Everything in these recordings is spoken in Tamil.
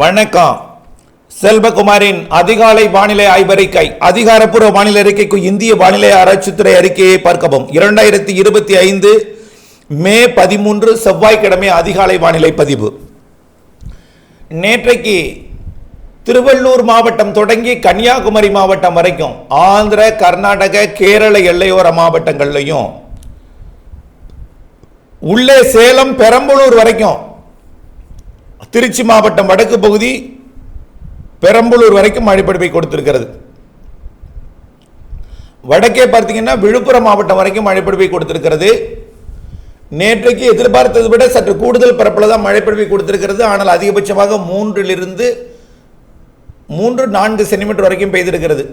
வணக்கம். செல்வகுமாரின் அதிகாலை வானிலை ஆய்வறிக்கை அதிகாரப்பூர்வ வானிலை அறிக்கைக்கு இந்திய வானிலை ஆராய்ச்சித்துறை அறிக்கையை பார்க்கவும். இரண்டாயிரத்தி இருபத்தி ஐந்து மே பதிமூன்று செவ்வாய்க்கிழமை அதிகாலை வானிலை பதிவு. நேற்றைக்கு திருவள்ளூர் மாவட்டம் தொடங்கி கன்னியாகுமரி மாவட்டம் வரைக்கும் ஆந்திர கர்நாடக கேரள எல்லையோர மாவட்டங்கள்லையும் உள்ளே சேலம் பெரம்பலூர் வரைக்கும் திருச்சி மாவட்டம் வடக்கு பகுதி பெரம்பலூர் வரைக்கும் மழைப்பொழிவை கொடுத்திருக்கிறது. வடக்கே பார்த்தீங்கன்னா விழுப்புரம் மாவட்டம் வரைக்கும் மழைப்பொழிவை கொடுத்திருக்கிறது. நேற்றைக்கு எதிர்பார்த்ததை விட சற்று கூடுதல் பரப்பில் தான் மழைப்பொழிவை கொடுத்திருக்கிறது. ஆனால் அதிகபட்சமாக மூன்றிலிருந்து மூன்று நான்கு சென்டிமீட்டர் வரைக்கும் பெய்திருக்கிறது.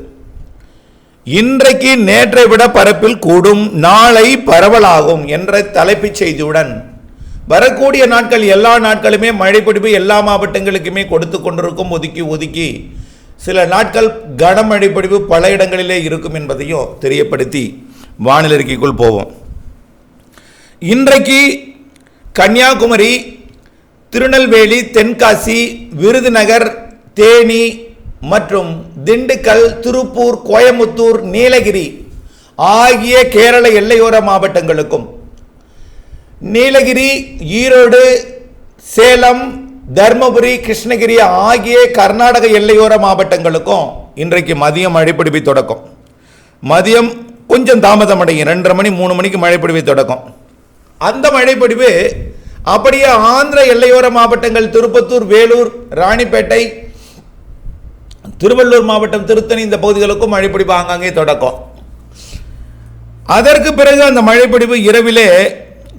இன்றைக்கு நேற்றை விட பரப்பில் கூடும் நாளை பரவலாகும் என்ற தலைப்புச் செய்தியுடன் வரக்கூடிய நாட்கள் எல்லா நாட்களுமே மழைப்பிடிப்பு எல்லா மாவட்டங்களுக்குமே கொடுத்து கொண்டிருக்கும். ஒதுக்கி ஒதுக்கி சில நாட்கள் கனமழை பொழிவு பல இடங்களிலே இருக்கும் என்பதையும் தெரியப்படுத்தி வானிலை அறிக்கைக்குள் போவோம். இன்றைக்கு கன்னியாகுமரி திருநெல்வேலி தென்காசி விருதுநகர் தேனி மற்றும் திண்டுக்கல் திருப்பூர் கோயமுத்தூர் நீலகிரி ஆகிய கேரள எல்லையோர மாவட்டங்களுக்கும் நீலகிரி ஈரோடு சேலம் தர்மபுரி கிருஷ்ணகிரி ஆகிய கர்நாடக எல்லையோர மாவட்டங்களுக்கும் இன்றைக்கு மதியம் மழைப்பிடிப்பை தொடக்கம். மதியம் கொஞ்சம் தாமதம் அடையும். ரெண்டரை மணி மூணு மணிக்கு மழைப்பிடிப்பை தொடக்கம். அந்த மழைப்பிடிவு அப்படியே ஆந்திர எல்லையோர மாவட்டங்கள் திருப்பத்தூர் வேலூர் ராணிப்பேட்டை திருவள்ளூர் மாவட்டம் திருத்தணி இந்த பகுதிகளுக்கும் மழைப்பிடிப்பு ஆங்காங்கே தொடக்கம். அதற்கு பிறகு அந்த மழைப்பிடிப்பு இரவிலே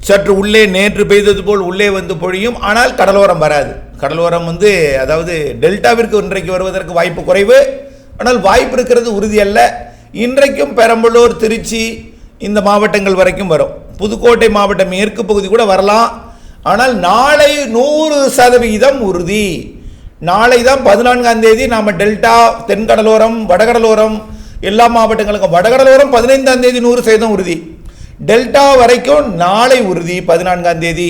சற்று உள்ளே நேற்று பெய்தது போல் உள்ளே வந்து பொழியும். ஆனால் கடலோரம் வராது. கடலோரம் வந்து அதாவது டெல்டாவிற்கு இன்றைக்கு வருவதற்கு வாய்ப்பு குறைவு. ஆனால் வாய்ப்பு இருக்கிறது உறுதி அல்ல. இன்றைக்கும் பெரம்பலூர் திருச்சி இந்த மாவட்டங்கள் வரைக்கும் வரும். புதுக்கோட்டை மாவட்டம் மேற்கு பகுதி கூட வரலாம். ஆனால் நாளை நூறு சதவிகிதம் உறுதி. நாளை தான் பதினான்காம் தேதி நாம் டெல்டா தென்கடலோரம் வடகடலோரம் எல்லா மாவட்டங்களுக்கும். வடகடலோரம் பதினைந்தாம் தேதி நூறு சதவீதம் உறுதி. டெல்டா வரைக்கும் நாளை உறுதி பதினான்காம் தேதி.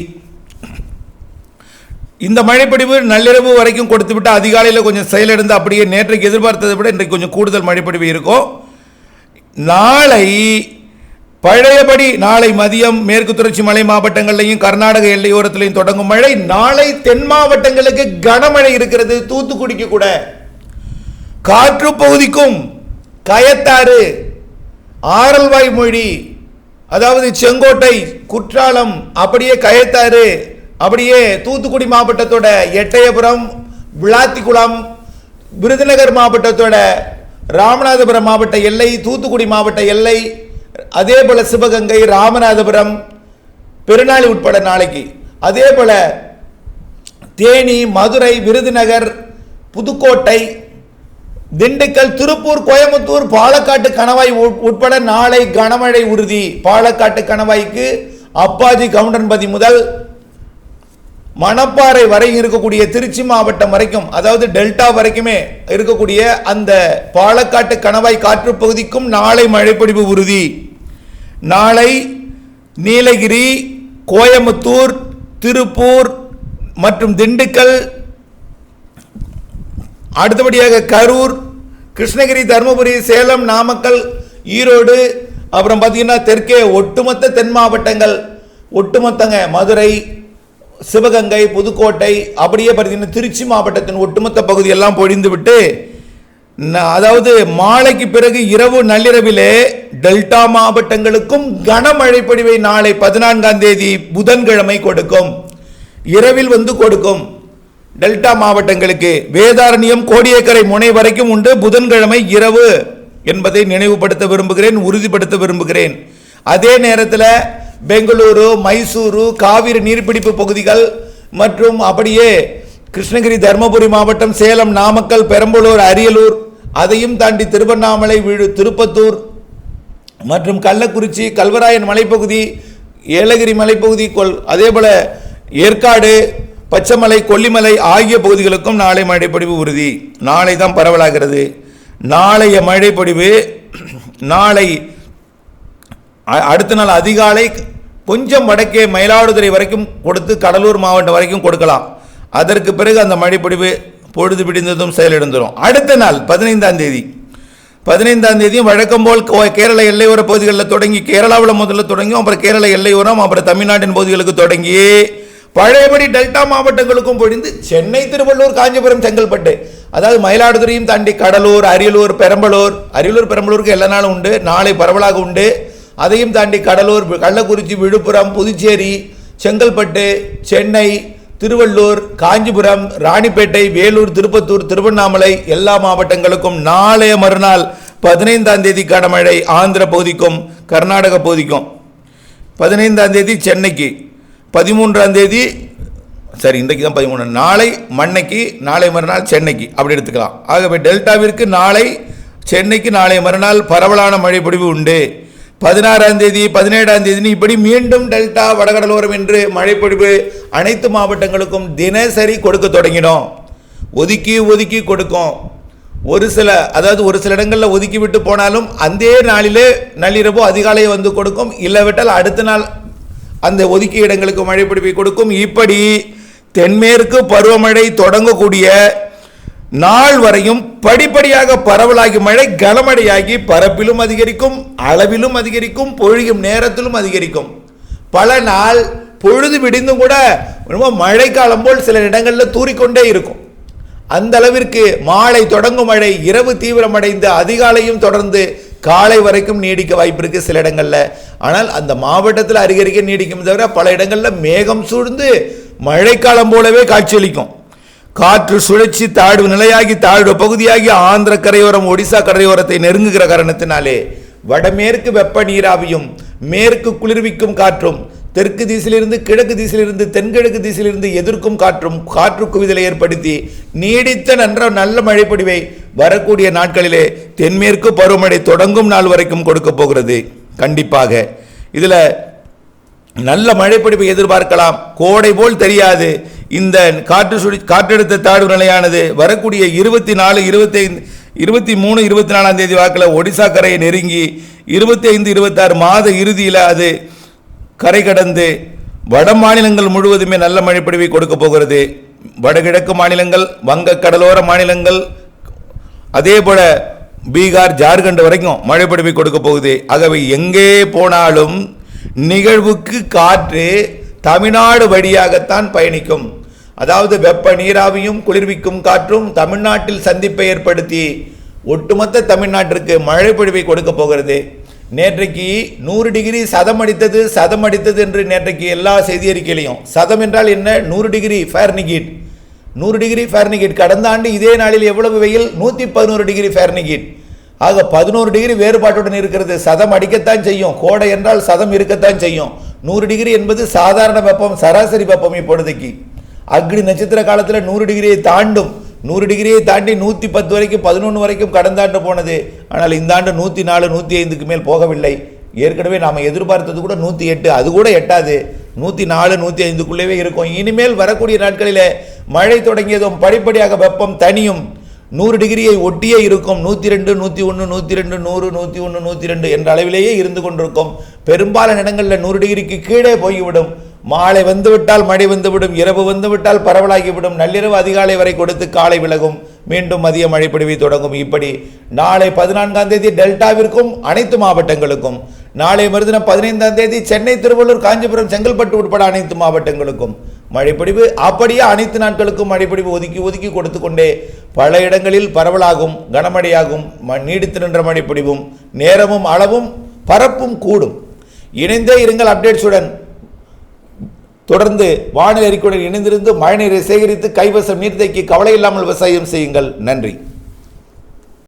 இந்த மழைப்பொழிவு நள்ளிரவு வரைக்கும் கொடுத்து விட்டு அதிகாலையில் கொஞ்சம் செயலிழந்து அப்படியே நேற்றைக்கு எதிர்பார்த்ததை விட இன்றைக்கு கொஞ்சம் கூடுதல் மழைப்பொழிவு இருக்கும். நாளை பழையபடி நாளை மதியம் மேற்கு தொடர்ச்சி மலை மாவட்டங்கள்லையும் கர்நாடக எல்லையோரத்திலையும் தொடங்கும் மழை. நாளை தென் மாவட்டங்களுக்கு கனமழை இருக்கிறது தூத்துக்குடிக்கு கூட. காற்று பகுதிக்கும் கயத்தாறு ஆரல்வாய் மொழி அதாவது செங்கோட்டை குற்றாலம் அப்படியே கயத்தாறு அப்படியே தூத்துக்குடி மாவட்டத்தோட எட்டயபுரம் விளாத்திக்குளம் விருதுநகர் மாவட்டத்தோட ராமநாதபுரம் மாவட்ட எல்லை தூத்துக்குடி மாவட்ட எல்லை அதே போல் சிவகங்கை ராமநாதபுரம் பெருநாளி உட்பட நாளைக்கு. அதே போல் தேனி மதுரை விருதுநகர் புதுக்கோட்டை திண்டுக்கல் திருப்பூர் கோயம்புத்தூர் பாலக்காட்டு கணவாய் உட்- உட்பட நாளை கனமழை உறுதி. பாலக்காட்டு கணவாய்க்கு அப்பாஜி கவுண்டன்பதி முதல் மணப்பாறை வரை இருக்கக்கூடிய திருச்சி மாவட்டம் வரைக்கும் அதாவது டெல்டா வரைக்குமே இருக்கக்கூடிய அந்த பாலக்காட்டு கணவாய் காற்று பகுதிக்கும் நாளை மழைப்பொழிவு உறுதி. நாளை நீலகிரி கோயமுத்தூர் திருப்பூர் மற்றும் திண்டுக்கல் அடுத்தபடியாக கரூர் கிருஷ்ணகிரி தருமபுரி சேலம் நாமக்கல் ஈரோடு அப்புறம் பார்த்தீங்கன்னா தெற்கே ஒட்டுமொத்த தென் மாவட்டங்கள் ஒட்டுமொத்தங்க மதுரை சிவகங்கை புதுக்கோட்டை அப்படியே பார்த்தீங்கன்னா திருச்சி மாவட்டத்தின் ஒட்டுமொத்த பகுதியெல்லாம் பொழிந்து விட்டு அதாவது மாலைக்கு பிறகு இரவு நள்ளிரவிலே டெல்டா மாவட்டங்களுக்கும் கனமழை பொழிவை நாளை பதினான்காம் தேதி புதன்கிழமை கொடுக்கும். இரவில் வந்து கொடுக்கும். டெல்டா மாவட்டங்களுக்கு வேதாரண்யம் கோடியக்கரை முனை வரைக்கும் உண்டு. புதன்கிழமை இரவு என்பதை நினைவுபடுத்த விரும்புகிறேன் உறுதிப்படுத்த விரும்புகிறேன். அதே நேரத்தில் பெங்களூரு மைசூரு காவிரி நீர்பிடிப்பு பகுதிகள் மற்றும் அப்படியே கிருஷ்ணகிரி தருமபுரி மாவட்டம் சேலம் நாமக்கல் பெரம்பலூர் அரியலூர் அதையும் தாண்டி திருவண்ணாமலை விழு திருப்பத்தூர் மற்றும் கள்ளக்குறிச்சி கல்வராயன் மலைப்பகுதி ஏலகிரி மலைப்பகுதி கொல் அதே போல் ஏற்காடு பச்சைமலை கொல்லிமலை ஆகிய பகுதிகளுக்கும் நாளை மழைப்பொழிவு உறுதி. நாளை தான் பரவலாகிறது. நாளைய மழைப்பொழிவு நாளை அ- அடுத்த நாள் அதிகாலை கொஞ்சம் வடக்கே மயிலாடுதுறை வரைக்கும் கொடுத்து கடலூர் மாவட்டம் வரைக்கும் கொடுக்கலாம். அதற்கு பிறகு அந்த மழைப்பொழிவு பொழுது பிடிந்ததும் செயலிழந்துடும் அடுத்த நாள் பதினைந்தாம் தேதி. பதினைந்தாம் தேதியும் வழக்கம் போல் கோ- கேரள எல்லையோர பகுதிகளில் தொடங்கி கேரளாவில் முதல்ல தொடங்கி அப்புறம் கேரள எல்லையோரம் அப்புறம் தமிழ்நாட்டின் பகுதிகளுக்கு தொடங்கி பழையபடி டெல்டா மாவட்டங்களுக்கும் பொழிந்து சென்னை திருவள்ளூர் காஞ்சிபுரம் செங்கல்பட்டு. அதாவது மயிலாடுதுறையும் தாண்டி கடலூர் அரியலூர் பெரம்பலூர். அரியலூர் பெரம்பலூருக்கு எல்லா நாளும் உண்டு. நாளை பரவலாக உண்டு. அதையும் தாண்டி கடலூர் கள்ளக்குறிச்சி விழுப்புரம் புதுச்சேரி செங்கல்பட்டு சென்னை திருவள்ளூர் காஞ்சிபுரம் ராணிப்பேட்டை வேலூர் திருப்பத்தூர் திருவண்ணாமலை எல்லா மாவட்டங்களுக்கும் நாளைய மறுநாள் பதினைந்தாம் தேதி கனமழை ஆந்திர பகுதிக்கும் கர்நாடக பகுதிக்கும். பதினைந்தாம் தேதி சென்னைக்கு. பதிமூன்றாம் தேதி சரி இன்றைக்கு தான் பதிமூணு. நாளை மண்ணைக்கு நாளை மறுநாள் சென்னைக்கு. அப்படி எடுத்துக்கலாம். ஆகவே டெல்டாவிற்கு நாளை சென்னைக்கு நாளை மறுநாள் பரவலான மழைப்பொழிவு உண்டு. பதினாறாம் தேதி பதினேழாம் தேதினு இப்படி மீண்டும் டெல்டா வடகடலோரம் என்று மழைப்பொழிவு அனைத்து மாவட்டங்களுக்கும் தினசரி கொடுக்க தொடங்கினோம். ஒதுக்கி ஒதுக்கி கொடுக்கும். ஒரு சில அதாவது ஒரு சில இடங்களில் ஒதுக்கி விட்டு போனாலும் அந்த நாளிலே நள்ளிரவு அதிகாலை வந்து கொடுக்கும். இல்லைவிட்டால் அடுத்த நாள் அந்த ஒதுக்கிய இடங்களுக்கு மழை பிடிப்பை கொடுக்கும். இப்படி தென்மேற்கு பருவமழை தொடங்கக்கூடிய நாள் வரையும் படிப்படியாக பரவலாகி மழை கனமழையாகி பரப்பிலும் அதிகரிக்கும் அளவிலும் அதிகரிக்கும் பொழியும் நேரத்திலும் அதிகரிக்கும். பல நாள் பொழுது விடிந்தும் கூட ரொம்ப மழைக்காலம் போல் சில இடங்களில் தூறிக்கொண்டே இருக்கும். அந்த அளவிற்கு மாலை தொடங்கும் மழை இரவு தீவிரமடைந்து அதிகாலையும் தொடர்ந்து காலை வரைக்கும் நீடிக்க வாய்ப்பு இருக்கு சில இடங்களில். ஆனால் அந்த மாவட்டத்தில் அதிகரிக்க நீடிக்கும் தவிர பல இடங்களில் மேகம் சூழ்ந்து மழைக்காலம் போலவே காட்சியளிக்கும் காற்று சுழற்சி தாழ்வு நிலையாகி தாழ்வு பகுதியாகி ஆந்திர கரையோரம் ஒடிசா கரையோரத்தை நெருங்குகிற காரணத்தினாலே வடமேற்கு வெப்ப நீராவியும் மேற்கு குளிர்விக்கும் காற்றும் தெற்கு திசையிலிருந்து கிழக்கு திசையிலிருந்து தென்கிழக்கு திசையிலிருந்து எதிர்க்கும் காற்றும் காற்று குவிதலை ஏற்படுத்தி நீடித்த நன்ற நல்ல மழைப்பொழிவை வரக்கூடிய நாட்களிலே தென்மேற்கு பருவமழை தொடங்கும் நாள் வரைக்கும் கொடுக்க போகிறது. கண்டிப்பாக. இதில் நல்ல மழைப்பிடிப்பை எதிர்பார்க்கலாம். கோடை போல் தெரியாது. இந்த காற்று சுழி காற்றழுத்த தாழ்வு நிலையானது வரக்கூடிய இருபத்தி நாலு இருபத்தைந்து இருபத்தி மூணு இருபத்தி நாலாம் தேதி வாக்கில் ஒடிசா கரையை நெருங்கி இருபத்தி ஐந்து இருபத்தாறு மாத இறுதியில் அது கரை கடந்து வட மாநிலங்கள் முழுவதுமே நல்ல மழைப்பொழிவை கொடுக்க போகிறது. வடகிழக்கு மாநிலங்கள் வங்க கடலோர மாநிலங்கள் அதே போல பீகார் ஜார்க்கண்ட் வரைக்கும் மழைப்பொழிவை கொடுக்க போகுது. ஆகவே எங்கே போனாலும் நிகழ்வுக்கு காற்று தமிழ்நாடு வழியாகத்தான் பயணிக்கும். அதாவது வெப்ப நீராவியும் குளிர்விக்கும் காற்றும் தமிழ்நாட்டில் சந்திப்பை ஏற்படுத்தி ஒட்டுமொத்த தமிழ்நாட்டிற்கு மழைப்பொழிவை கொடுக்க போகிறது. நேற்றைக்கு நூறு டிகிரி சதம் அடித்தது சதம் அடித்தது என்று நேற்றைக்கு எல்லா செய்தி அறிக்கையிலையும் சதம் என்றால் என்ன? நூறு டிகிரி ஃபேர்னிகிட் நூறு டிகிரி ஃபேர்னிகிட் கடந்த ஆண்டு இதே நாளில் எவ்வளவு வெயில்? நூற்றி பதினோரு டிகிரி ஃபேர்னிகிட் ஆக பதினோரு டிகிரி வேறுபாட்டுடன் இருக்கிறது. சதம் அடிக்கத்தான் செய்யும். கோடை என்றால் சதம் இருக்கத்தான் செய்யும். நூறு டிகிரி என்பது சாதாரண வெப்பம் சராசரி வெப்பம் இப்பொழுதைக்கு. அக்னி நட்சத்திர காலத்தில் நூறு டிகிரியை தாண்டும். நூறு டிகிரியை தாண்டி நூற்றி பத்து வரைக்கும் பதினொன்று வரைக்கும் கடந்தாண்டு போனது. ஆனால் இந்த ஆண்டு நூற்றி நாலு நூற்றி ஐந்துக்கு மேல் போகவில்லை. ஏற்கனவே நாம் எதிர்பார்த்தது கூட நூற்றி எட்டு அது கூட எட்டாது. நூற்றி நாலு நூற்றி ஐந்துக்குள்ளேவே இருக்கும். இனிமேல் வரக்கூடிய நாட்களில் மழை தொடங்கியதும் படிப்படியாக வெப்பம் தனியும் நூறு டிகிரியை ஒட்டியே இருக்கும். நூற்றி ரெண்டு நூற்றி ஒன்று நூற்றி ரெண்டு நூறு நூற்றி ஒன்று நூற்றி ரெண்டு என்ற அளவிலேயே இருந்து கொண்டிருக்கும். பெரும்பாலான இடங்களில் நூறு டிகிரிக்கு கீழே போய்விடும். மாலை வந்துவிட்டால் மழை வந்துவிடும் இரவு வந்துவிட்டால் பரவலாகிவிடும் நள்ளிரவு அதிகாலை வரை கொடுத்து காலை விலகும். மீண்டும் மதிய மழை பொழிவை தொடங்கும். இப்படி நாளை பதினான்காம் தேதி டெல்டாவிற்கும் அனைத்து மாவட்டங்களுக்கும். நாளை மறுதினம் பதினைந்தாம் தேதி சென்னை திருவள்ளூர் காஞ்சிபுரம் செங்கல்பட்டு உட்பட அனைத்து மாவட்டங்களுக்கும். மழைப்பொழிவு அப்படியே அனைத்து நாட்களுக்கும் மழைப்பொழிவு ஒதுக்கி ஒதுக்கி கொடுத்து கொண்டே பல இடங்களில் பரவலாகும் கனமழையாகும் ம- நீடித்து நின்ற மழைப்பொழிவும் நேரமும் அளவும் பரப்பும் கூடும். இணைந்தே இருங்கள் அப்டேட்ஸுடன் தொடர்ந்து வானிலை அறிக்கையுடன் இணைந்திருந்து மழைநீரை சேகரித்து கைவசம் நீர்த்தேக்கி கவலை இல்லாமல் விவசாயம் செய்யுங்கள். நன்றி.